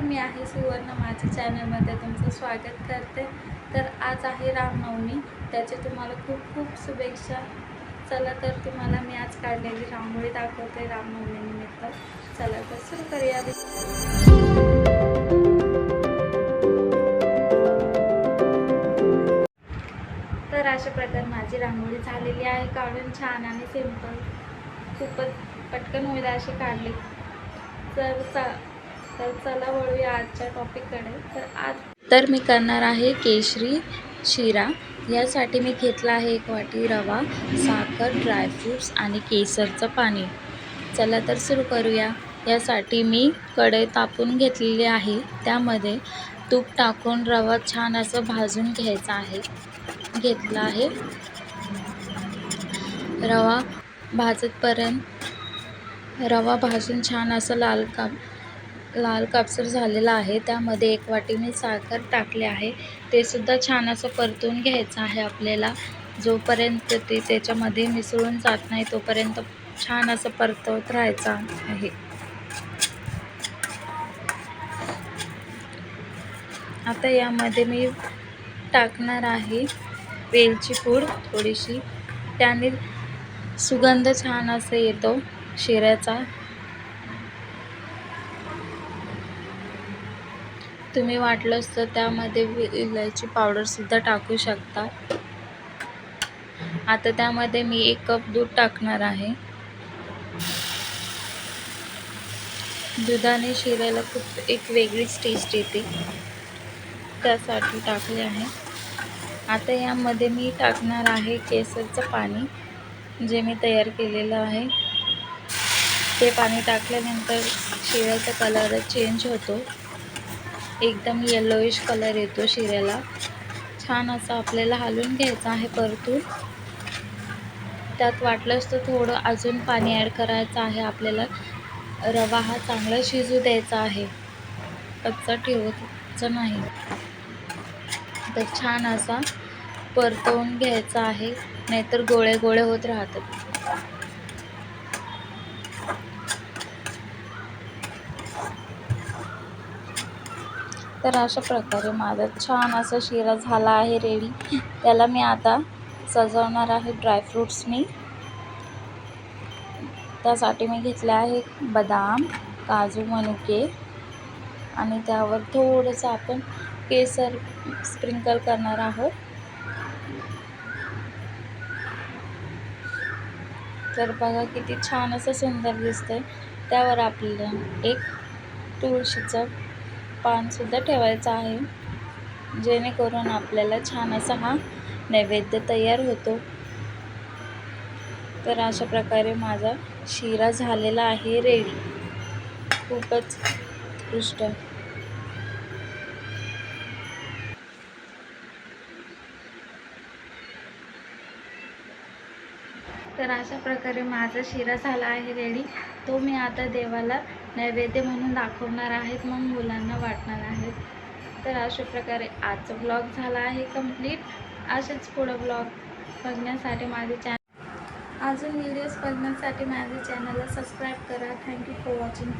मी आहे सुवर्ण माझ्या चॅनलमध्ये तुमचं स्वागत करते. तर आज आहे रामनवमी त्याचे तुम्हाला खूप खूप शुभेच्छा. चला तर तुम्हाला मी आज काढलेली रांगोळी दाखवते रामनवमीनिमित्त चला तर सुरू करूया. तर अशा प्रकारे माझी रांगोळी झालेली आहे. काढून छान आणि सिंपल खूपच पटकन होईल अशी काढली. तर चा तर चला वळूया आजच्या टॉपिककडे तर आज तर मी करणार आहे केशरी शिरा. यासाठी मी घेतला आहे एक वाटी रवा साखर ड्रायफ्रूट्स आणि केसरचं पाणी. चला तर सुरू करूया. यासाठी मी कढई तापून घेतलेली आहे. त्यामध्ये तूप टाकून रवा छान असं भाजून घ्यायचा आहे. घेतला आहे. रवा भाजतपर्यंत रवा भाजून छान असं लाल का लाल कापसर झालेला आहे. त्यामध्ये एक वाटी मी साखर टाकले आहे. ते सुद्धा छान असं परतून घ्यायचं आहे आपल्याला. जोपर्यंत ते त्याच्यामध्ये मिसळून जात नाही तोपर्यंत छान असं परतवत राहायचं आहे. आता यामध्ये मी टाकणार आहे वेलची पूड थोडीशी. त्याने सुगंध छान असं येतो शिऱ्याचा. तुम्ही वाटलंच तर त्यामध्ये इलायची पावडरसुद्धा टाकू शकता. आता त्यामध्ये मी एक कप दूध टाकणार आहे. दुधाने शिऱ्याला खूप एक वेगळीच टेस्ट येते. त्यासाठी टाकले आहे. आता यामध्ये मी टाकणार आहे केसरचं पाणी जे मी तयार केलेलं आहे. ते पाणी टाकल्यानंतर शिळ्याचा कलर चेंज होतो. एकदम येलोइश कलर येतो शिऱ्याला. छान असं आपल्याला हलवून घ्यायचं आहे परतून. त्यात वाटलंच तर थोडं अजून पाणी ॲड करायचं आहे आपल्याला. रवा हा चांगला शिजू द्यायचा आहे. कच्चा ठेवायचा नाही. तर छान असा परतवून घ्यायचा आहे. नाहीतर गोळे गोळे होत राहतात. तर अशा प्रकारे माझा छान असा शिरा झाला आहे रेडी. त्याला मी आता सजवणार आहे ड्रायफ्रूट्सनी त्यासाठी मी घेतले आहे बदाम काजू मनुके आणि त्यावर थोडंसं आपण केसर स्प्रिंकल करणार आहोत. तर बघा किती छान असं सुंदर दिसतंय. त्यावर आपलं एक तुळशीचं पानसुद्धा ठेवायचं आहे. जेणेकरून आपल्याला छान असा हा नैवेद्य तयार होतो. तर अशा प्रकारे माझा शिरा झालेला आहे रेडी. खूपच उत्कृष्ट. तर अशा प्रकारे माझा शिरा झाला आहे रेडी तो मी आता देवाला नैवेद्य म्हणून दाखवणार आहेत मग मुलांना वाटणार आहेत. तर अशा प्रकारे आजचा ब्लॉग झाला आहे कंप्लीट असेच पुढं ब्लॉग बघण्यासाठी माझे चॅनल अजून व्हिडिओज बघण्यासाठी माझ्या चॅनलला सबस्क्राईब करा. Thank you for watching